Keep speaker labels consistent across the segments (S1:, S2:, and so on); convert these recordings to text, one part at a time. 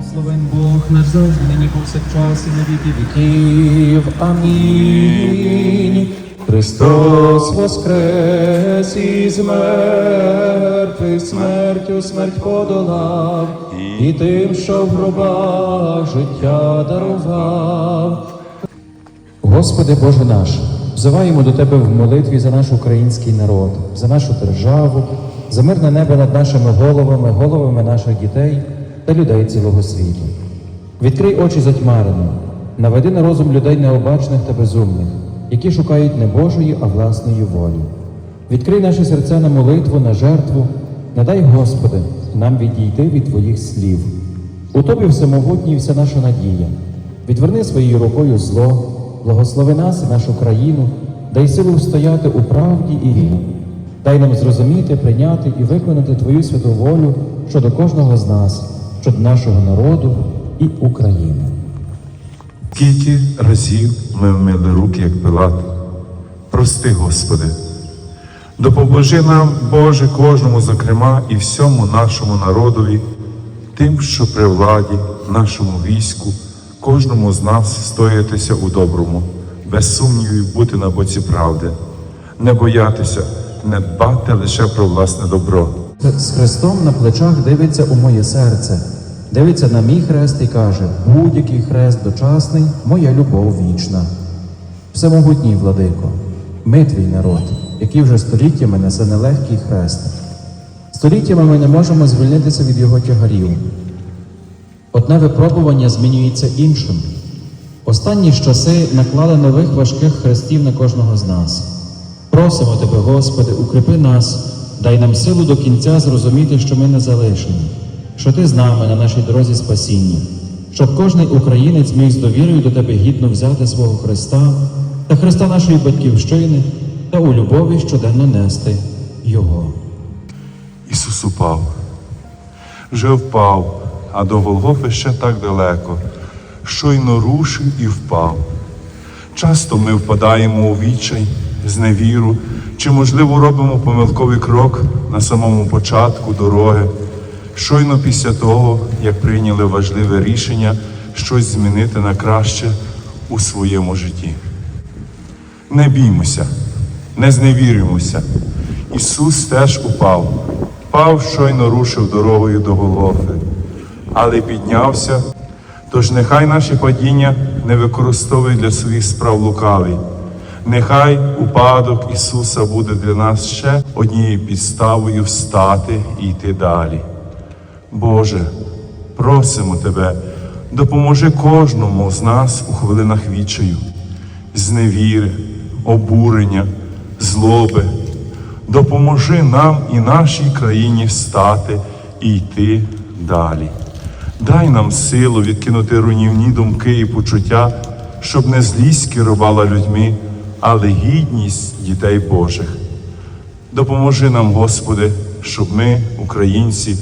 S1: Благословен Бог наш завжди, нині повсякчас і на віки віків. Амінь. Христос воскрес із мертвих смертю смерть подолав, і тим, що в гробах життя дарував. Господи Боже наш, взиваємо до Тебе в молитві за наш український народ, за нашу державу, за мирне небо над нашими головами, головами наших дітей та людей цілого світу. Відкрий очі затьмарені, наведи на розум людей необачних та безумних, які шукають не Божої, а власної волі. Відкрий наші серця на молитву, на жертву, надай, Господи, нам відійти від Твоїх слів. У Тобі всемогутній вся наша надія. Відверни своєю рукою зло, благослови нас і нашу країну, дай силу стояти у правді і вірі. Дай нам зрозуміти, прийняти і виконати Твою святу волю щодо кожного з нас, щодо нашого народу і України.
S2: Скільки разів ми вмили руки, як Пилат. Прости, Господи. Допоможи нам, Боже, кожному, зокрема, і всьому нашому народові, тим, що при владі, нашому війську, кожному з нас стоятися у доброму, без сумнівів бути на боці правди, не боятися, не дбати лише про власне добро.
S1: З Христом на плечах дивиться у моє серце, дивиться на мій хрест і каже: будь-який хрест дочасний, моя любов вічна. Всемогутній владико, ми твій народ, який вже століттями несе нелегкий хрест. Століттями ми не можемо звільнитися від його тягарів. Одне випробування змінюється іншим. Останні ж часи наклали нових важких хрестів на кожного з нас. Просимо Тебе, Господи, укріпи нас, дай нам силу до кінця зрозуміти, що ми не залишені, що Ти з нами на нашій дорозі спасіння, щоб кожний українець міг з довірою до Тебе гідно взяти свого Христа та Христа нашої батьківщини та у любові щоденно нести Його.
S2: Ісус упав. Вже впав, а до Голгофи ще так далеко. Щойно рушив і впав. Часто ми впадаємо у відчай, зневіру, чи, можливо, робимо помилковий крок на самому початку дороги. Щойно після того, як прийняли важливе рішення щось змінити на краще у своєму житті. Не біймося, не зневірюємося. Ісус теж упав, впав, щойно рушив дорогою до Голгофи, але піднявся. Тож нехай наші падіння не використовують для своїх справ лукавий. Нехай упадок Ісуса буде для нас ще однією підставою встати і йти далі. Боже, просимо Тебе, допоможи кожному з нас у хвилинах відчаю, зневіри, обурення, злоби. Допоможи нам і нашій країні встати і йти далі. Дай нам силу відкинути руйнівні думки і почуття, щоб не злість керувала людьми, але гідність дітей Божих. Допоможи нам, Господи, щоб ми, українці,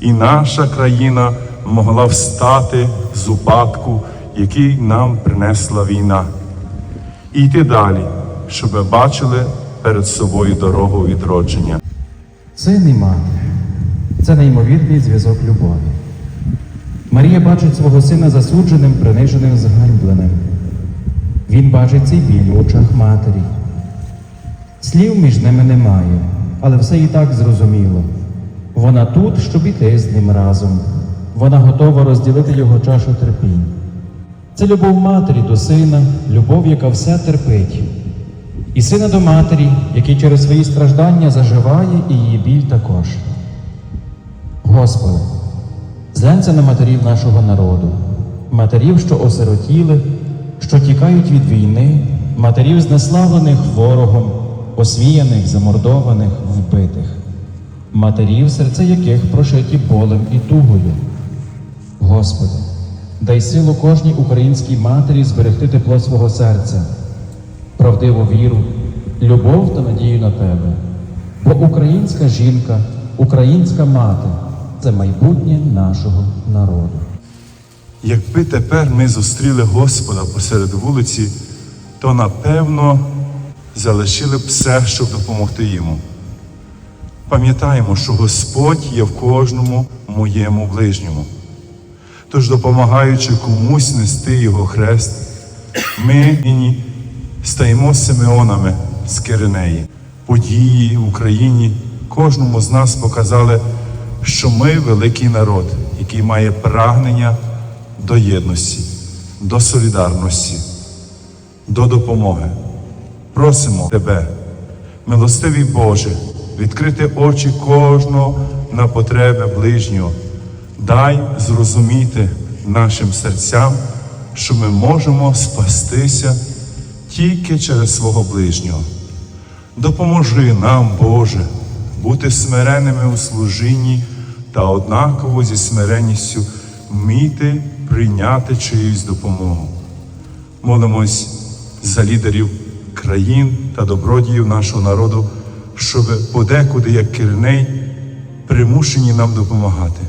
S2: і наша країна могла встати з упадку, який нам принесла війна, і йти далі, щоб ми бачили перед собою дорогу відродження.
S1: Син і мати це неймовірний зв'язок любові. Марія бачить свого сина засудженим, приниженим, зганьбленим. Він бачить цей біль в очах матері. Слів між ними немає, але все і так зрозуміло. Вона тут, щоб іти з ним разом. Вона готова розділити його чашу терпінь. Це любов матері до сина, любов, яка все терпить. І сина до матері, який через свої страждання заживає, і її біль також. Господи, зглянься на матерів нашого народу, матерів, що осиротіли, що тікають від війни, матерів, знеславлених ворогом, освіяних, замордованих, вбитих, матерів, серця яких прошиті болем і тугою. Господи, дай силу кожній українській матері зберегти тепло свого серця, правдиву віру, любов та надію на Тебе. Бо українська жінка, українська мати це майбутнє нашого народу.
S2: Якби тепер ми зустріли Господа посеред вулиці, то напевно залишили б все, щоб допомогти йому. Пам'ятаємо, що Господь є в кожному моєму ближньому. Тож, допомагаючи комусь нести його хрест, ми стаємо Симеонами з Киринеї. Події в Україні кожному з нас показали, що ми великий народ, який має прагнення до єдності, до солідарності, до допомоги. Просимо Тебе, милостивий Боже, відкрити очі кожного на потреби ближнього. Дай зрозуміти нашим серцям, що ми можемо спастися тільки через свого ближнього. Допоможи нам, Боже, бути смиреними у служінні та однаково зі смиренністю вміти прийняти чиюсь допомогу. Молимось за лідерів країн та добродіїв нашого народу, щоб подекуди, як Кирней, примушені нам допомагати.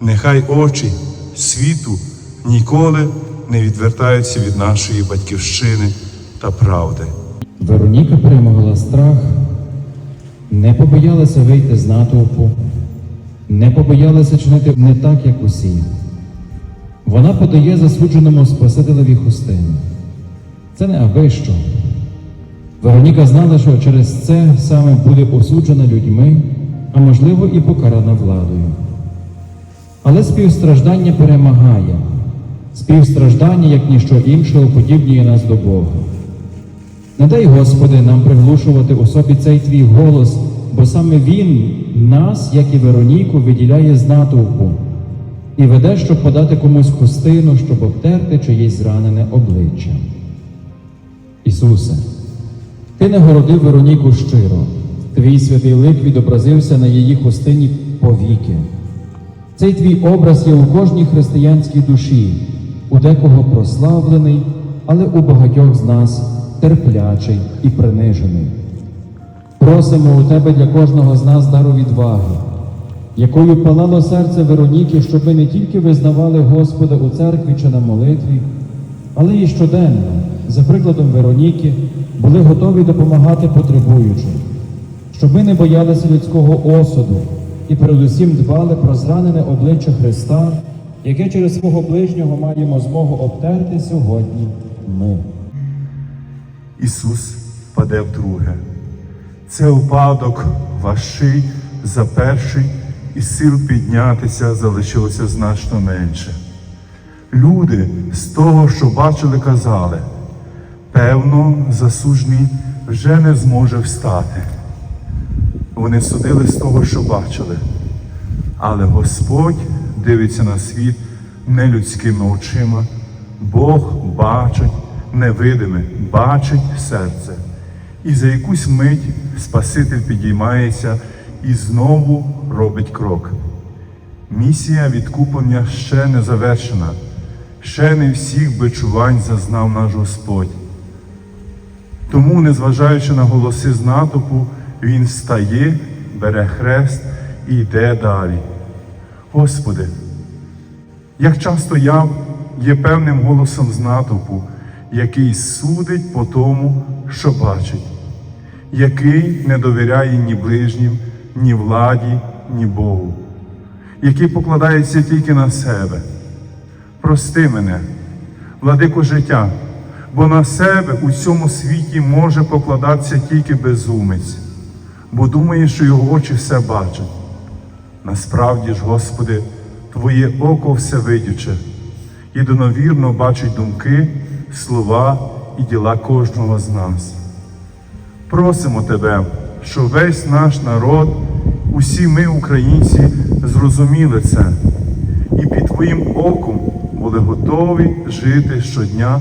S2: Нехай очі світу ніколи не відвертаються від нашої батьківщини та правди.
S1: Вероніка перемогла страх, не побоялася вийти з натовпу, не побоялася чинити не так, як усі. Вона подає засудженому Спасителеві хустину. Це не аби що. Вероніка знала, що через це саме буде осуджена людьми, а можливо і покарана владою. Але співстраждання перемагає. Співстраждання, як ніщо інше, уподібнює нас до Бога. Не дай, Господи, нам приглушувати у собі цей твій голос, бо саме Він нас, як і Вероніку, виділяє з натовпу і веде, щоб подати комусь хустину, щоб обтерти чиєсь зранене обличчя. Ісусе, Ти нагородив Вероніку щиро, твій святий лик відобразився на її хустині повіки. Цей твій образ є у кожній християнській душі, у декого прославлений, але у багатьох з нас терплячий і принижений. Просимо у тебе для кожного з нас дару відваги, якою палало серце Вероніки, щоб ми не тільки визнавали Господа у церкві чи на молитві, але і щоденно, за прикладом Вероніки, були готові допомагати потребуючим, щоб ми не боялися людського осуду і передусім дбали про зранене обличчя Христа, яке через свого ближнього маємо змогу обтерти сьогодні ми.
S2: Ісус паде вдруге. Це упадок важкий за перший, і сил піднятися залишилося значно менше. Люди з того, що бачили, казали, певно, засужний вже не зможе встати. Вони судили з того, що бачили. Але Господь дивиться на світ не людськими очима. Бог бачить невидиме, бачить серце. І за якусь мить Спаситель підіймається і знову робить крок. Місія відкуплення ще не завершена, ще не всіх бичувань зазнав наш Господь. Тому, незважаючи на голоси з натовпу, він встає, бере хрест і йде далі. Господи, як часто я є певним голосом з натовпу, який судить по тому, що бачить, який не довіряє ні ближнім, ні владі, ні Богу, який покладається тільки на себе. Прости мене, владико життя, бо на себе у цьому світі може покладатися тільки безумець, бо думає, що його очі все бачать. Насправді ж, Господи, Твоє око всевидюче, єдиновірно бачить думки, слова і діла кожного з нас. Просимо Тебе, щоб весь наш народ, усі ми, українці, зрозуміли це і під Твоїм оком були готові жити щодня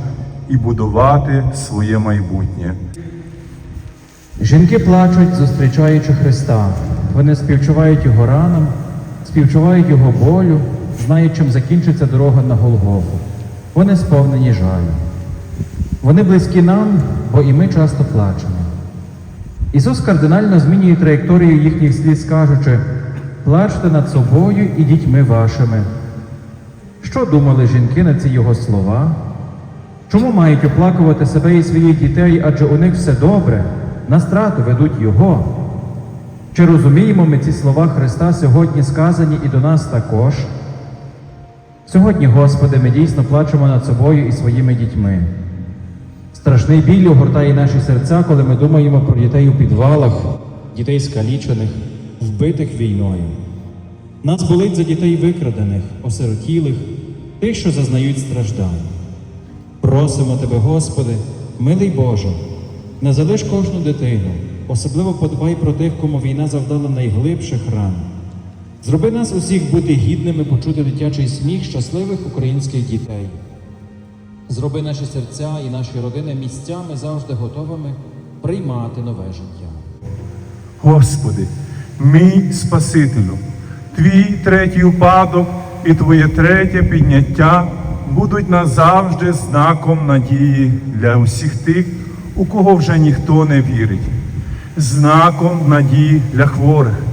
S2: і будувати своє майбутнє.
S1: Жінки плачуть, зустрічаючи Христа. Вони співчувають Його ранам, співчувають Його болю, знають, чим закінчиться дорога на Голгофу. Вони сповнені жалю. Вони близькі нам, бо і ми часто плачемо. Ісус кардинально змінює траєкторію їхніх слів, скажучи, плачте над собою і дітьми вашими. Що думали жінки на ці його слова? Чому мають оплакувати себе і своїх дітей, адже у них все добре, на страту ведуть Його? Чи розуміємо ми ці слова Христа сьогодні сказані і до нас також? Сьогодні, Господи, ми дійсно плачемо над собою і своїми дітьми. Страшний біль огортає наші серця, коли ми думаємо про дітей у підвалах, дітей скалічених, вбитих війною. Нас болить за дітей викрадених, осиротілих, тих, що зазнають страждань. Просимо Тебе, Господи, милий Боже, не залиш кожну дитину, особливо подбай про тих, кому війна завдала найглибших ран. Зроби нас усіх бути гідними почути дитячий сміх щасливих українських дітей. Зроби наші серця і наші родини місцями завжди готовими приймати нове життя.
S2: Господи, мій Спасителю, твій третій упадок і твоє третє підняття будуть назавжди знаком надії для усіх тих, у кого вже ніхто не вірить, знаком надії для хворих,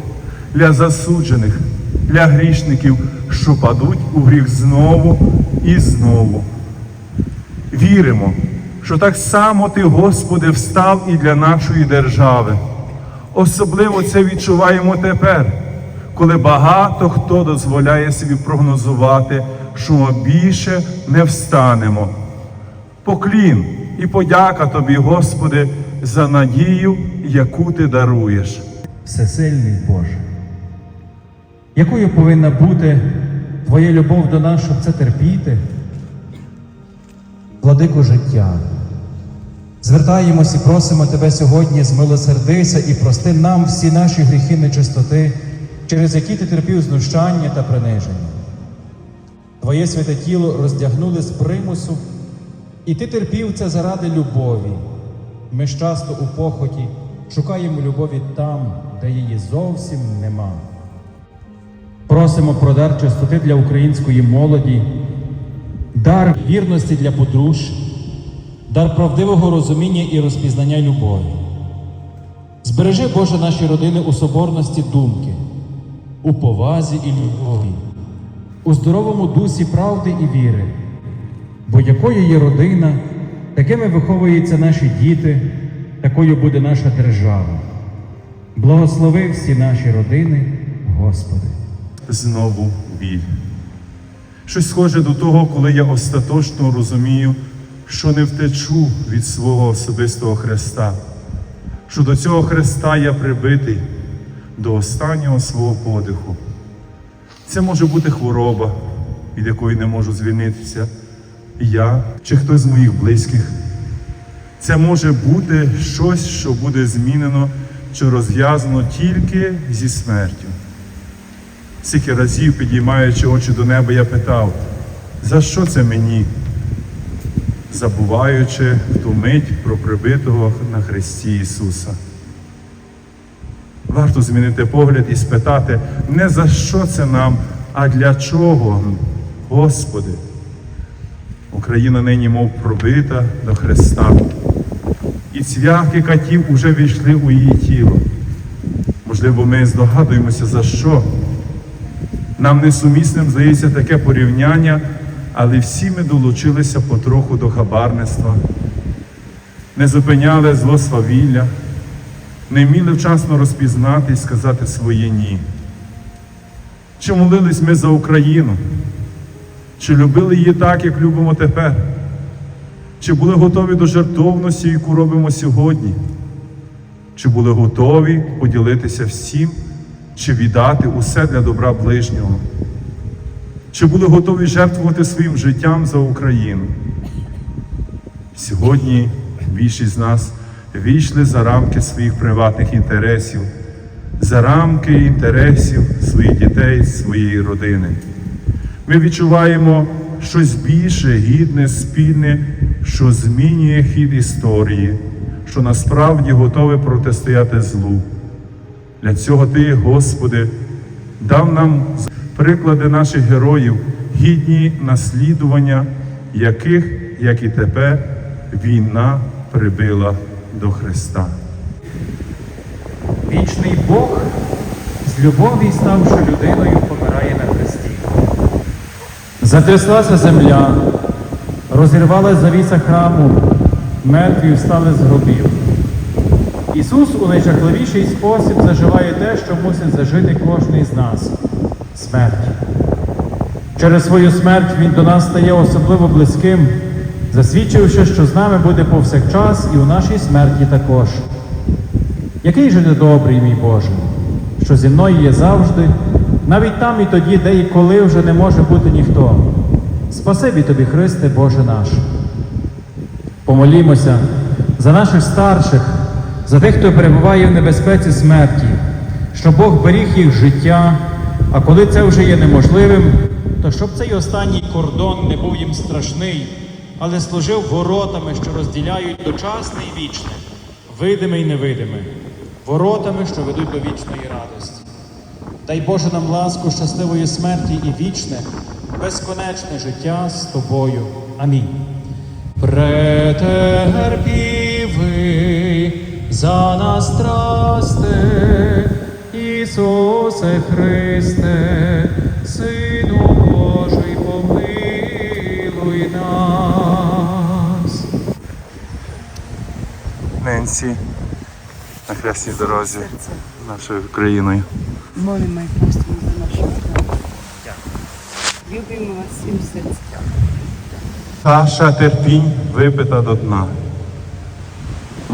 S2: для засуджених, для грішників, що падуть у гріх знову і знову. Віримо, що так само Ти, Господи, встав і для нашої держави. Особливо це відчуваємо тепер, коли багато хто дозволяє собі прогнозувати, що ми більше не встанемо. Поклін і подяка Тобі, Господи, за надію, яку Ти даруєш.
S1: Всесильний Боже, якою повинна бути Твоя любов до нас, щоб це терпіти? Владико життя, звертаємось і просимо Тебе сьогодні, змилосердися і прости нам всі наші гріхи нечистоти, через які ти терпів знущання та приниження. Твоє святе тіло роздягнули з примусу, і ти терпів це заради любові. Ми ж часто у похоті шукаємо любові там, де її зовсім нема. Просимо про дар чистоти для української молоді, дар вірності для подружжя, дар правдивого розуміння і розпізнання любові. Збережи, Боже, наші родини у соборності думки, у повазі і любові, у здоровому дусі правди і віри. Бо якою є родина, такими виховуються наші діти, такою буде наша держава. Благослови всі наші родини, Господи.
S2: знову біль. Щось схоже до того, коли я остаточно розумію, що не втечу від свого особистого Христа, що до цього Христа я прибитий до останнього свого подиху. Це може бути хвороба, від якої не можу звільнитися, я чи хтось з моїх близьких. Це може бути щось, що буде змінено чи розв'язано тільки зі смертю. Скільки разів, підіймаючи очі до неба, я питав, за що це мені? Забуваючи в ту мить про прибитого на Христі Ісуса. Варто змінити погляд і спитати, не за що це нам, а для чого, Господи. Україна нині мов пробита до Христа. І цвяхи катів уже війшли у її тіло. Можливо, ми здогадуємося, за що. Нам несумісним здається таке порівняння, але всі ми долучилися потроху до хабарництва, не зупиняли зло свавілля, не вміли вчасно розпізнати і сказати своє ні. Чи молились ми за Україну? Чи любили її так, як любимо тепер? Чи були готові до жертовності, яку робимо сьогодні? Чи були готові поділитися всім, чи віддати усе для добра ближнього? Чи були готові жертвувати своїм життям за Україну? Сьогодні більшість з нас вийшли за рамки своїх приватних інтересів, за рамки інтересів своїх дітей, своєї родини. Ми відчуваємо щось більше, гідне, спільне, що змінює хід історії, що насправді готове протистояти злу. Для цього Ти, Господи, дав нам приклади наших героїв, гідні наслідування, яких, як і тепер, війна прибила до Христа.
S1: Вічний Бог з любові, ставши людиною, помирає на хресті. Затряслася земля, розірвалась завіса храму, мертві встали з гробів. Ісус у найжахливіший спосіб заживає те, що мусить зажити кожний з нас смерть. Через свою смерть Він до нас стає особливо близьким, засвідчивши, що з нами буде повсякчас і у нашій смерті також. Який же ти добрий, мій Боже, що зі мною є завжди, навіть там і тоді, де і коли вже не може бути ніхто. Спасибі тобі, Христе, Боже наш. Помолімося за наших старших, за тих, хто перебуває в небезпеці смерті, щоб Бог беріг їх життя, а коли це вже є неможливим, то щоб цей останній кордон не був їм страшний, але служив воротами, що розділяють дочасне і вічне, видиме і невидиме, воротами, що ведуть до вічної радості. Дай Боже нам ласку щасливої смерті і вічне, безконечне життя з тобою. Амінь. Претерпівий за нас страсти, Ісусе Христе, Сину Божий, помилуй нас.
S2: Ненсі на хресній дорозі нашою країною.
S3: Молимо і просимо за нашу. Любимо вас всім серцем.
S2: Каша терпінь випита до дна.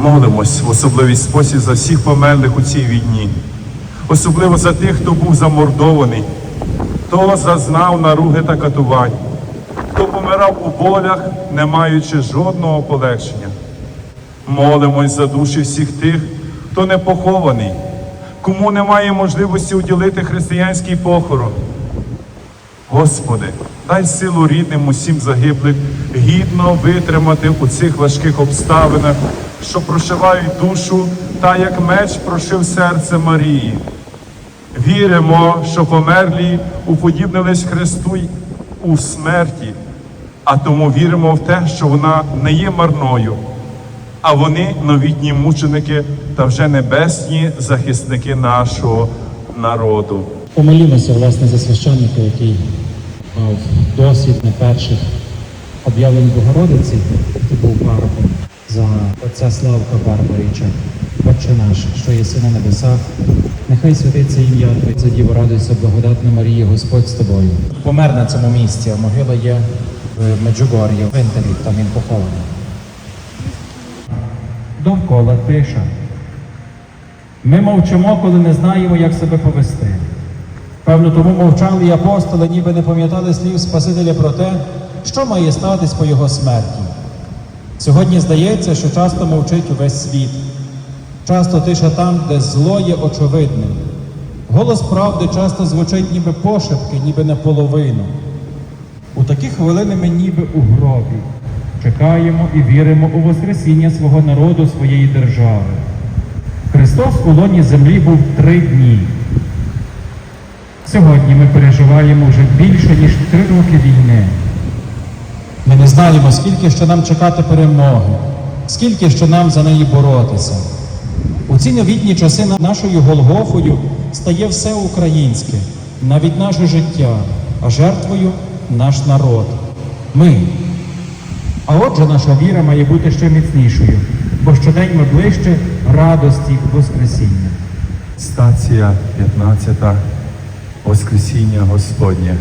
S2: Молимось в особливий спосіб за всіх померлих у цій війні, особливо за тих, хто був замордований, хто зазнав наруги та катувань, хто помирав у болях, не маючи жодного полегшення. Молимось за душі всіх тих, хто не похований, кому немає можливості уділити християнський похорон. Господи, дай силу рідним усім загиблих гідно витримати у цих важких обставинах, що прошивають душу, та як меч прошив серце Марії. Віримо, що померлі уподібнились Христу у смерті, а тому віримо в те, що вона не є марною, а вони новітні мученики та вже небесні захисники нашого народу.
S1: Помолімося, власне, за священника, який мав досвід на перших об'явлень Богородиці, який був пароком, за отця Славка Барбарича, Отче наш, що єси на небесах, нехай святиться ім'я Твоє, Діво радуйся, благодатна Марія, Господь з тобою. Помер на цьому місці, а могила є в Меджугор'ї, в Інтері, там він похований. Довкола тиша. Ми мовчимо, коли не знаємо, як себе повести. Певно, тому мовчали і апостоли, ніби не пам'ятали слів Спасителя про те, що має статись по його смерті. Сьогодні здається, що часто мовчить увесь світ. Часто тиша там, де зло є очевидним. Голос правди часто звучить ніби пошепки, ніби наполовину. У такі хвилини ми ніби у гробі. Чекаємо і віримо у Воскресіння свого народу, своєї держави. Христос у лоні землі був три дні. Сьогодні ми переживаємо вже більше, ніж три роки війни. Ми не знаємо, скільки ще нам чекати перемоги, скільки ще нам за неї боротися. У ці новітні часи нашою Голгофою стає все українське, навіть наше життя, а жертвою наш народ. Ми. А отже, наша віра має бути ще міцнішою, бо щодень ми ближче радості Воскресіння.
S2: Стація 15. Воскресіння Господнє.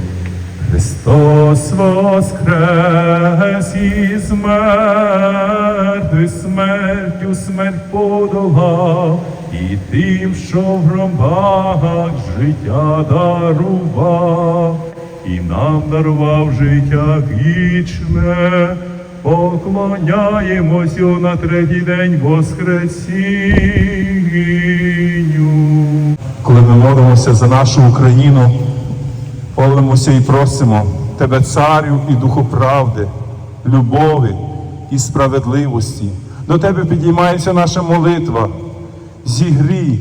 S2: Христос воскрес із мертвих смертю смерть подолав, і тим, що в гробах життя дарував, і нам дарував життя вічне, поклоняємось на третій день Воскресінню. Коли ми молимося за нашу Україну, молимося і просимо Тебе, царю і духу правди, любові і справедливості. До Тебе підіймається наша молитва. Зігрій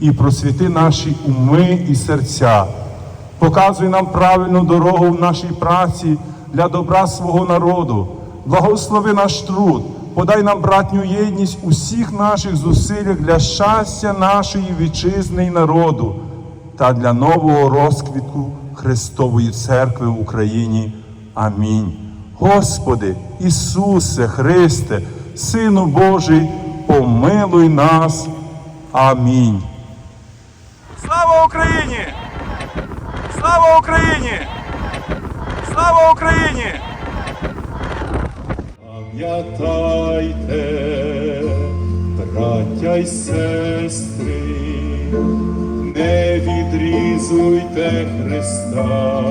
S2: і просвіти наші уми і серця. Показуй нам правильну дорогу в нашій праці для добра свого народу. Благослови наш труд, подай нам братню єдність усіх наших зусиллях для щастя нашої вітчизни і народу та для нового розквітку Христової церкви в Україні. Амінь. Господи, Ісусе Христе, Сину Божий, помилуй нас. Амінь. Слава Україні! Слава Україні!
S4: Слава Україні!
S2: Пам'ятайте, браття й сестри, не відрізуйте Христа,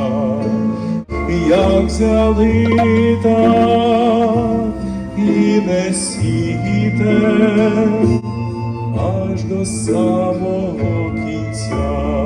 S2: як взяли так і несіте аж до самого кінця.